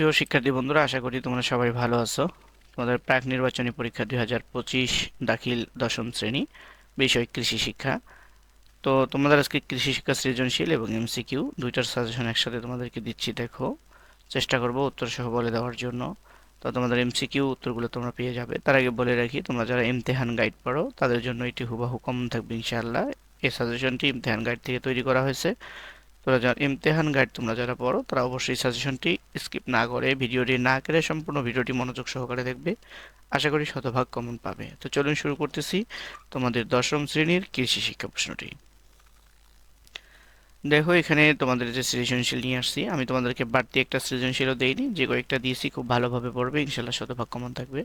প্রিয় শিক্ষার্থী বন্ধুরা, আশা করি তোমরা সবাই ভালো আছো। তোমাদের প্রাক নির্বাচনী পরীক্ষা দুই হাজার পঁচিশ দাখিল দশম শ্রেণি, বিষয় কৃষি শিক্ষা। তো তোমাদের আজকে কৃষি শিক্ষা সৃজনশীল এবং এমসিকিউ, দুইটার সাজেশন একসাথে তোমাদেরকে দিচ্ছি, দেখো। চেষ্টা করব উত্তর সহ বলে দেওয়ার জন্য। তো তোমাদের এমসিকিউ উত্তরগুলো তোমরা পেয়ে যাবে। তার আগে বলে রাখি, তোমরা যারা ইমতেহান গাইড পড়ো, তাদের জন্য এটি হুবাহু কম থাকবে ইনশাআল্লাহ। এই সাজেশনটি ইমতেহান গাইড থেকে তৈরি করা হয়েছে। তোরা যারা ইমতেহান গাইড তোমরা যারা পড়ো, তারা অবশ্যই সাজেশনটি স্কিপ না করে, ভিডিওটি না করে সম্পূর্ণ ভিডিওটি মনোযোগ সহকারে দেখবে। আশা করি শতভাগ কমন পাবে। তো চলুন শুরু করতেছি তোমাদের দশম শ্রেণির কৃষি শিক্ষা প্রশ্নটি। দেখো, এখানে তোমাদের যে সৃজনশীল নিয়ে আসছি, আমি তোমাদেরকে বাড়তি একটা সৃজনশীলও দেইনি, যে কয়েকটা দিয়েছি, খুব ভালোভাবে পড়বে, ইনশাল্লাহ শতভাগ থাকবে।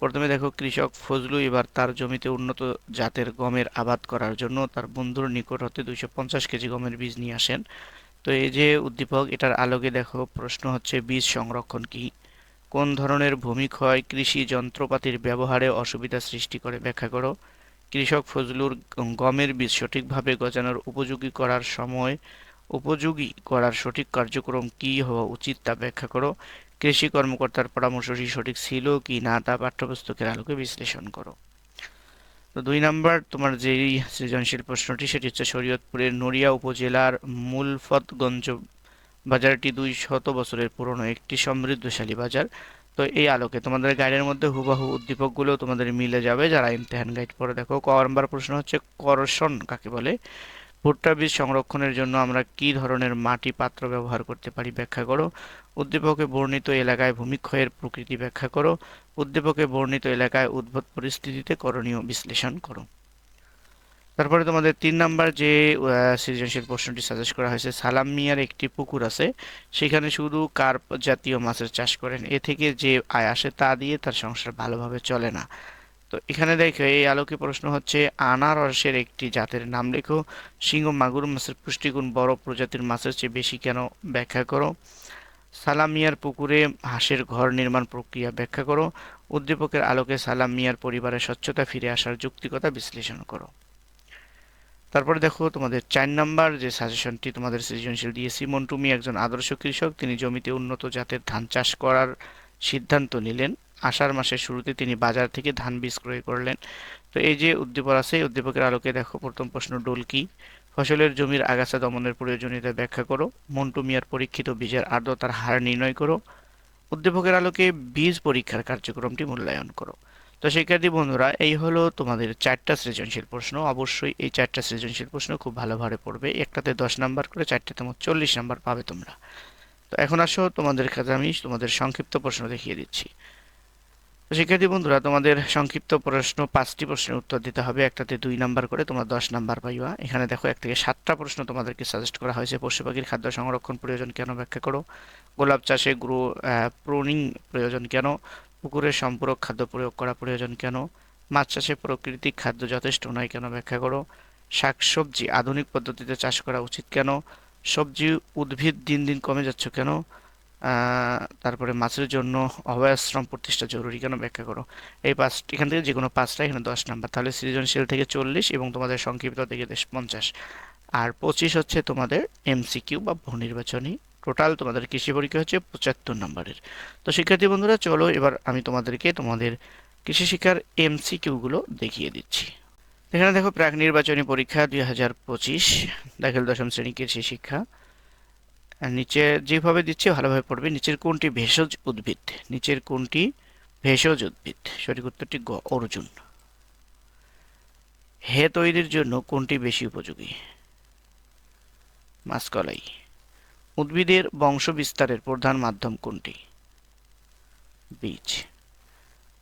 প্রথমে দেখো, কৃষক ফজলু এবার তার জমিতে উন্নত জাতের গমের আবাদ করার জন্য তার বন্ধুর নিকট হতে দুইশো পঞ্চাশ কেজি গমের বীজ নিয়ে আসেন। তো এই যে উদ্দীপক, এটার আলোকে দেখো, প্রশ্ন হচ্ছে, বীজ সংরক্ষণ কি? কোন ধরনের ভূমি ক্ষয় কৃষি যন্ত্রপাতির ব্যবহারে অসুবিধা সৃষ্টি করে? ব্যাখ্যা করো। কৃষক ফজলুর গমের বীজ সঠিকভাবে গজানোর উপযোগী করার সময়, উপযোগী করার সঠিক কার্যক্রম কি হওয়া উচিত তা ব্যাখ্যা করো। কৃষি কর্মকর্তার পরামর্শটি সঠিক ছিল কি না তা পাঠ্যপুস্তকের আলোকে বিশ্লেষণ করো। তো দুই নাম্বার, তোমার যেই সৃজনশীল প্রশ্নটি, সেটি হচ্ছে শরীয়তপুরের নড়িয়া উপজেলার মূলফতগঞ্জ বাজারটি দুই শত বছরের পুরনো, একটি সমৃদ্ধশালী বাজার। তো এই আলোকে তোমাদের গাইডের মধ্যে হুবাহু উদ্দীপকগুলো তোমাদের মিলে যাবে। যারা ইমতেহান গাইড পড়ে, দেখো, ক নাম্বার প্রশ্ন হচ্ছে, করশন কাকে বলে? ভুট্টা বীজ সংরক্ষণের জন্য আমরা কি ধরনের মাটি পাত্র ব্যবহার করতে পারি ব্যাখ্যা করো। উদ্দীপকে বর্ণিত এলাকায় ভূমিক্ষয়ের প্রকৃতি ব্যাখ্যা করো। উদ্দীপকে বর্ণিত এলাকায় উদ্ভূত পরিস্থিতিতে করণীয় বিশ্লেষণ করো। তারপরে তোমাদের তিন নাম্বার যে সৃজনশীল প্রশ্নটি সাজেস্ট করা হয়েছে, সালাম মিয়ার একটি পুকুর আছে। সেখানে শুধু কার্প জাতীয় মাছের চাষ করেন। এ থেকে যে আয় আসে তা দিয়ে তার সংসার ভালোভাবে চলে না। তো এখানে দেখো, এই আলোকে প্রশ্ন হচ্ছে, আনারসের একটি জাতের নাম লেখো। সিংহ মাগুর মাছের পুষ্টিগুণ বড় প্রজাতির মাছের চেয়ে বেশি কেন ব্যাখ্যা করো? সালাম মিয়ার পুকুরে হাঁসের ঘর নির্মাণ প্রক্রিয়া ব্যাখ্যা করো। উদ্দীপকের আলোকে সালাম মিয়ার পরিবারের স্বচ্ছতা ফিরে আসার যুক্তিকতা বিশ্লেষণ করো। তারপরে দেখো তোমাদের চার নাম্বার যে সাজেশনটি তোমাদের সৃজনশীল দিয়েছি মন্টু মিয়া একজন আদর্শ কৃষক, তিনি জমিতে উন্নত জাতের ধান চাষ করার সিদ্ধান্ত নিলেন। আষাঢ় মাসের শুরুতে তিনি বাজার থেকে ধান বীজ ক্রয় করলেন। তো এই যে উদ্দীপক আছে, এই উদ্দীপকের আলোকে দেখো প্রথম প্রশ্ন, ডোল কি? ফসলের জমির আগাছা দমনের প্রয়োজনীয়তা ব্যাখ্যা করো। মন্টু মিয়ার পরীক্ষিত বীজের আর্দ্রতার হার নির্ণয় করো। উদ্দীপকের আলোকে বীজ পরীক্ষার কার্যক্রমটি মূল্যায়ন করো। তো শিক্ষার্থী বন্ধুরা, এই হলো তোমাদের চারটা সৃজনশীল প্রশ্ন। অবশ্যই এই চারটা সৃজনশীল প্রশ্ন খুব ভালোভাবে পড়বে। একটাতে দশ নাম্বার করে, চারটাতে মোট চল্লিশ নাম্বার পাবে তোমরা। তো এখন আসো, তোমাদের কাছে আমি তোমাদের সংক্ষিপ্ত প্রশ্ন দেখিয়ে দিচ্ছি। তো শিক্ষার্থী বন্ধুরা, তোমাদের সংক্ষিপ্ত প্রশ্ন পাঁচটি প্রশ্নের উত্তর দিতে হবে। একটাতে দুই নাম্বার করে, তোমরা দশ নাম্বার পাইবা। এখানে দেখো, এক থেকে সাতটা প্রশ্ন তোমাদেরকে সাজেস্ট করা হয়েছে। পশু পাখির খাদ্য সংরক্ষণ প্রয়োজন কেন ব্যাখ্যা করো? গোলাপ চাষে গ্রো প্রুনিং প্রয়োজন কেন? পুকুরের সম্পূরক খাদ্য প্রয়োগ করা প্রয়োজন কেন? মাছ চাষে প্রাকৃতিক খাদ্য যথেষ্ট নয় কেন ব্যাখ্যা করো? শাকসবজি আধুনিক পদ্ধতিতে চাষ করা উচিত কেন? সবজি উদ্ভিদ দিন দিন কমে যাচ্ছে কেন? তারপরে মাছের জন্য অভয়াশ্রম প্রতিষ্ঠা জরুরি কেন ব্যাখ্যা করো? এই পাঁচ এখান থেকে যে কোনো পাঁচটা এখানে দশ নাম্বার। তাহলে সৃজনশীল থেকে চল্লিশ এবং তোমাদের সংক্ষিপ্ত থেকে পঞ্চাশ। আর পঁচিশ হচ্ছে তোমাদের এমসিকিউ বা বহু নির্বাচনী টোটাল তোমাদের কৃষি পরীক্ষা হচ্ছে পঁচাত্তর নম্বরের। তো শিক্ষার্থী বন্ধুরা, চলো এবার আমি তোমাদেরকে তোমাদের কৃষি শিক্ষার এমসিকিউগুলো দেখিয়ে দিচ্ছি। এখানে দেখো, প্রাক নির্বাচনী পরীক্ষা দুই হাজার পঁচিশ, দাখিল দশম শ্রেণি কৃষি শিক্ষা। নিচে যেভাবে দিচ্ছে, ভালোভাবে পড়বে। নিচের কোনটি ভেষজ উদ্ভিদ? নিচের কোনটি ভেষজ উদ্ভিদ? সঠিক উত্তরটি গ, অর্জুন। হে তৈরির জন্য কোনটি বেশি উপযোগী? মাসকলাই। উদ্ভিদের বংশ বিস্তারের প্রধান মাধ্যম কোনটি? বীজ।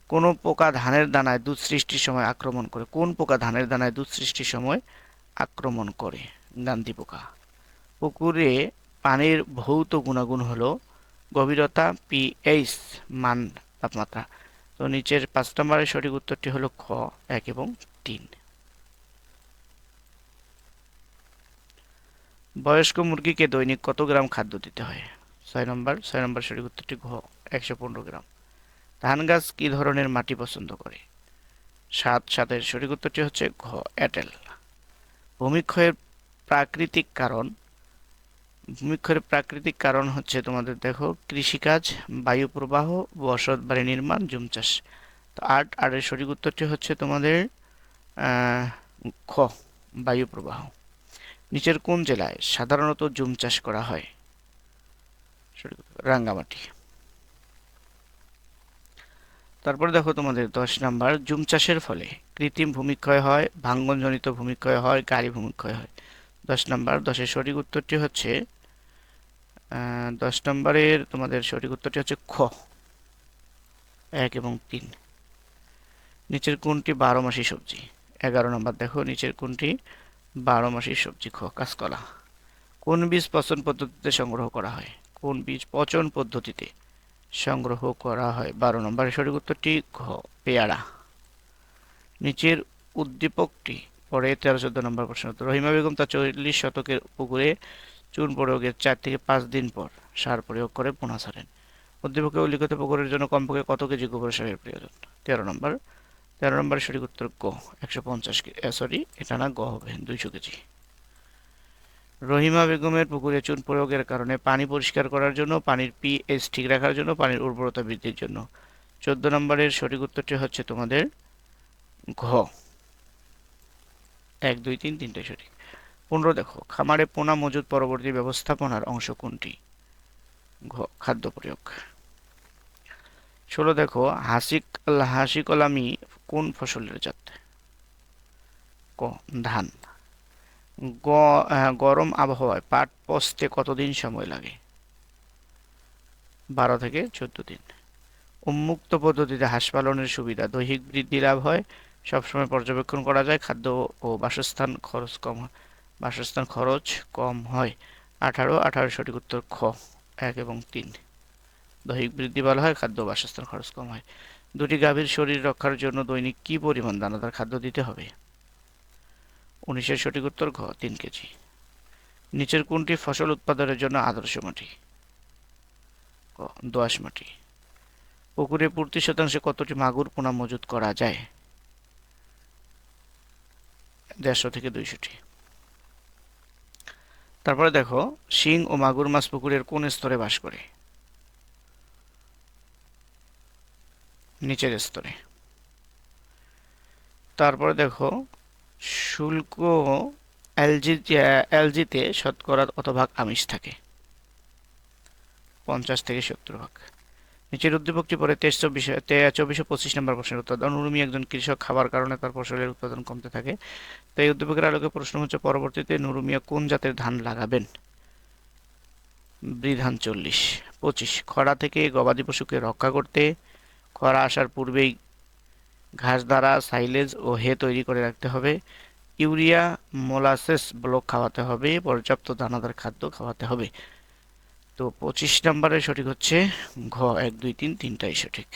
কোন পোকা ধানের দানায় দুধ সৃষ্টির সময় আক্রমণ করে। কোন পোকা ধানের দানায় দুধ সৃষ্টির সময় আক্রমণ করে? গান্ধী পোকা। পুকুরে পানির ভৌত গুণাগুণ হল গভীরতা পিএইচ মান, তাপমাত্রা। তো নিচের পাঁচ নম্বরের সঠিক উত্তরটি হলো খ, এক এবং তিন। বয়স্ক মুরগিকে দৈনিক কত গ্রাম খাদ্য দিতে হয়? ছয় নম্বর ছয় নম্বর সঠিক উত্তরটি ঘ, একশো পনেরো গ্রাম। ধান গাছ কী ধরনের মাটি পছন্দ করে? সাত, সাতের সঠিক উত্তরটি হচ্ছে ঘ এটেল ভূমিক্ষয়ের প্রাকৃতিক কারণ, ভূমিক্ষয়ের প্রাকৃতিক কারণ হচ্ছে তোমাদের দেখো, কৃষিকাজ, বায়ু প্রবাহ, বসত বাড়ি নির্মাণ, জুম চাষ। তো আট, আটের সঠিক উত্তরটি হচ্ছে তোমাদের খ, বায়ু প্রবাহ। নিচের কোন জেলায় সাধারণত জুম চাষ করা হয়? রাঙ্গামাটি। তারপরে দেখো তোমাদের দশ নাম্বার, জুম চাষের ফলে কৃত্রিম ভূমিক্ষয় হয়, ভাঙ্গনজনিত ভূমিক্ষয় হয়, গাড়ি ভূমিক্ষয় হয়। দশ নাম্বার, দশের সঠিক উত্তরটি হচ্ছে দশ নম্বরের তোমাদের সঠিক উত্তরটি হচ্ছে খ। এক এবং তিন। নিচের কোনটি বারো মাসি সবজি? এগারো নম্বর দেখো, নিচের কোনটি বারো মাসের সবজি খ কাঁচকলা কোন বীজ পচন পদ্ধতিতে সংগ্রহ করা হয়? কোন বীজ পচন পদ্ধতিতে সংগ্রহ করা হয়? বারো নম্বরের সঠিক উত্তরটি ঘ, পেয়ারা। নিচের উদ্দীপকটি পরে তেরো চোদ্দ নম্বর প্রশ্ন রহিমা বেগম তার চল্লিশ শতকের পুকুরে চুন প্রয়োগের চার থেকে পাঁচ দিন পর সার প্রয়োগ করে পোনা ছাড়েন। উদ্দীপকে উল্লিখিত পুকুরের জন্য কমপক্ষে কত কেজি গোবর সারের প্রয়োজন? তেরো নম্বর তেরো নম্বরের সঠিক উত্তর গ, একশো পঞ্চাশ সরি এটা না গ হবে, দুইশো কেজি। রহিমা বেগমের পুকুরে চুন প্রয়োগের কারণে পানি পরিষ্কার করার জন্য, পানির পিএইচ ঠিক রাখার জন্য, পানির উর্বরতা বৃদ্ধির জন্য। চোদ্দ নম্বরের সঠিক উত্তরটি হচ্ছে তোমাদের ঘ। এক, দুই, তিন তিনটে সঠিক। পনেরো দেখো, খামারে পোনা মজুদ পরবর্তী ব্যবস্থাপনার অংশ কোনটি? ঘ, খাদ্য প্রয়োগ। ষোলো দেখো, হাসিক হাসিকলামি কোন ফসলের জাত? ক, ধান। গরম আবহাওয়ায় পাট পচতে কতদিন সময় লাগে? বারো থেকে চোদ্দ দিন। উন্মুক্ত পদ্ধতিতে হাঁস পালনের সুবিধা, দৈহিক বৃদ্ধি লাভ হয়, সবসময় পর্যবেক্ষণ করা যায়, খাদ্য ও বাসস্থান খরচ কম বাসস্থান খরচ কম হয়। আঠারো আঠারো সঠিক উত্তর খ, এক এবং তিন। দৈহিক বৃদ্ধি ভালো হয়, খাদ্য বাসস্থান খরচ কম হয়। দুটি গাভীর শরীর রক্ষার জন্য দৈনিক কি পরিমাণ দানাদার খাদ্য দিতে হবে? উনিশের সঠিক উত্তর ঘ, তিন কেজি। নিচের কোনটি ফসল উৎপাদনের জন্য আদর্শ মাটি? ক, দোআঁশ মাটি। পুকুরে প্রতি শতাংশে কতটি মাগুর পোনা মজুত করা যায়? দেড়শো থেকে দুইশোটি। তারপরে দেখো, শিং ও মাগুর মাছ পুকুরের কোন স্তরে বাস করে? নিচের স্তরে। তারপরে দেখো, শুল্ক এলজি এলজিতে শতকরা অতভাগ আমিষ থাকে। পঞ্চাশ থেকে সত্তর ভাগ। নিচের উদ্দীপকটি পরে তেইশ চব্বিশ চব্বিশশো পঁচিশ নম্বর প্রশ্নের উত্তর দাও। একজন কৃষক খাবার কারণে তার ফসলের উৎপাদন কমতে থাকে। তো এই উদ্দীপকের আলোকে প্রশ্ন হচ্ছে, পরবর্তীতে নুরুমিয়া কোন জাতের ধান লাগাবেন? বৃধান চল্লিশ, পঁচিশ, খরা থেকে গবাদি পশুকে রক্ষা করতে খরা আসার পূর্বেই ঘাস দ্বারা সাইলেজ ও হে তৈরি করে রাখতে হবে। ইউরিয়া, মোলাসেস ব্লক খাওয়াতে হবে, পর্যাপ্ত দানাদার খাদ্য খাওয়াতে হবে। তো পঁচিশ নম্বরে সঠিক হচ্ছে ঘ, এক, দুই, তিন, তিনটাই সঠিক।